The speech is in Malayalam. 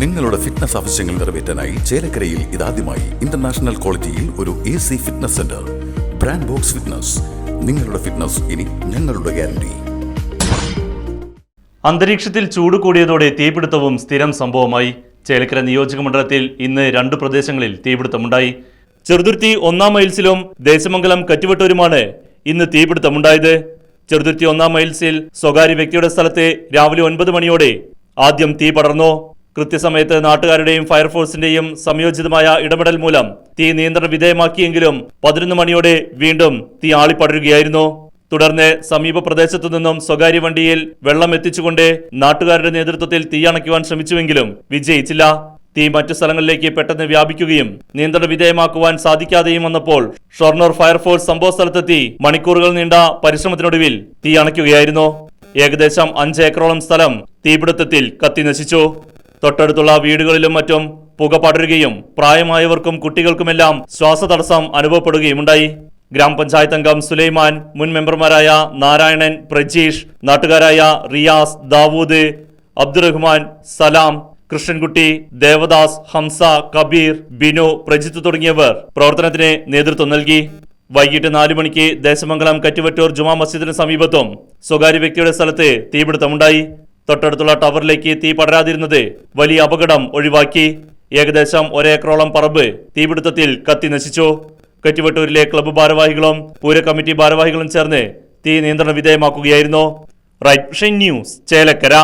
നിങ്ങളുടെ ഫിറ്റ്നസ് ആവശ്യങ്ങൾ നിറവേറ്റാനായി ചേലക്കരയിൽ ഇതാദ്യമായി ഇന്റർനാഷണൽ ക്വാളിറ്റിയിൽ ഒരു A C fitness centre brand box fitness നിങ്ങളുടെ ഫിറ്റ്നസ് ഇനി ഞങ്ങളുടെ ഗ്യാരണ്ടി അന്തരീക്ഷത്തിൽ ചൂട് കൂടിയതോടെ തീപിടുത്തവും സ്ഥിരം സംഭവമായി. ചേലക്കര നിയോജക മണ്ഡലത്തിൽ ഇന്ന് രണ്ട് പ്രദേശങ്ങളിൽ തീപിടുത്തമുണ്ടായി. ചെറുതുരുത്തി ഒന്നാം മൈൽസിലും ദേശമംഗലം കറ്റുവട്ടൂരുമാണ് ഇന്ന് തീപിടുത്തമുണ്ടായത്. ചെറുതുരുത്തി ഒന്നാം മൈൽസിൽ സ്വകാര്യ വ്യക്തിയുടെ സ്ഥലത്ത് രാവിലെ ഒൻപത് മണിയോടെ ആദ്യം തീ പടർന്നു. കൃത്യസമയത്ത് നാട്ടുകാരുടെയും ഫയർഫോഴ്സിന്റെയും സംയോജിതമായ ഇടപെടൽ മൂലം തീ നിയന്ത്രണ വിധേയമാക്കിയെങ്കിലും പതിനൊന്ന് മണിയോടെ വീണ്ടും തീ ആളിപ്പടരുകയായിരുന്നു. തുടർന്ന് സമീപ പ്രദേശത്തു നിന്നും സ്വകാര്യ വണ്ടിയിൽ വെള്ളം എത്തിച്ചുകൊണ്ട് നാട്ടുകാരുടെ നേതൃത്വത്തിൽ തീയണയ്ക്കുവാൻ ശ്രമിച്ചുവെങ്കിലും വിജയിച്ചില്ല. തീ മറ്റു സ്ഥലങ്ങളിലേക്ക് പെട്ടെന്ന് വ്യാപിക്കുകയും നിയന്ത്രണ വിധേയമാക്കുവാൻ സാധിക്കാതെയും വന്നപ്പോൾ ഷൊർണൂർ ഫയർഫോഴ്സ് സംഭവ സ്ഥലത്തെത്തി മണിക്കൂറുകൾ നീണ്ട പരിശ്രമത്തിനൊടുവിൽ തീ അണയ്ക്കുകയായിരുന്നു. ഏകദേശം അഞ്ച് ഏക്കറോളം സ്ഥലം തീപിടുത്തത്തിൽ കത്തി നശിച്ചു തൊട്ടടുത്തുള്ള വീടുകളിലും മറ്റും പുക പടരുകയും പ്രായമായവർക്കും കുട്ടികൾക്കുമെല്ലാം ശ്വാസതടസ്സം അനുഭവപ്പെടുകയുമുണ്ടായി. ഗ്രാമപഞ്ചായത്ത് അംഗം സുലൈമാൻ മുൻ മെമ്പർമാരായ നാരായണൻ പ്രജീഷ് നാട്ടുകാരായ റിയാസ് ദാവൂദ് അബ്ദുറഹ്മാൻ സലാം കൃഷ്ണൻകുട്ടി ദേവദാസ് ഹംസ കബീർ ബിനു പ്രജിത്ത് തുടങ്ങിയവർ പ്രവർത്തനത്തിന് നേതൃത്വം നൽകി. വൈകിട്ട് നാലു മണിക്ക് ദേശമംഗലം കറ്റുവറ്റൂർ ജുമാ മസ്ജിദിന് സമീപത്തും സ്വകാര്യ വ്യക്തിയുടെ സ്ഥലത്ത് തീപിടുത്തമുണ്ടായി. തൊട്ടടുത്തുള്ള ടവറിലേക്ക് തീ പടരാതിരുന്നത് വലിയ അപകടം ഒഴിവാക്കി. ഏകദേശം ഒരേക്കറോളം പറമ്പ് തീപിടുത്തത്തിൽ കത്തി നശിച്ചു. കെറ്റുവട്ടൂരിലെ ക്ലബ്ബ് ഭാരവാഹികളും പൂര കമ്മിറ്റി ഭാരവാഹികളും ചേർന്ന് തീ നിയന്ത്രണ വിധേയമാക്കുകയായിരുന്നു. Right news Chelakkara.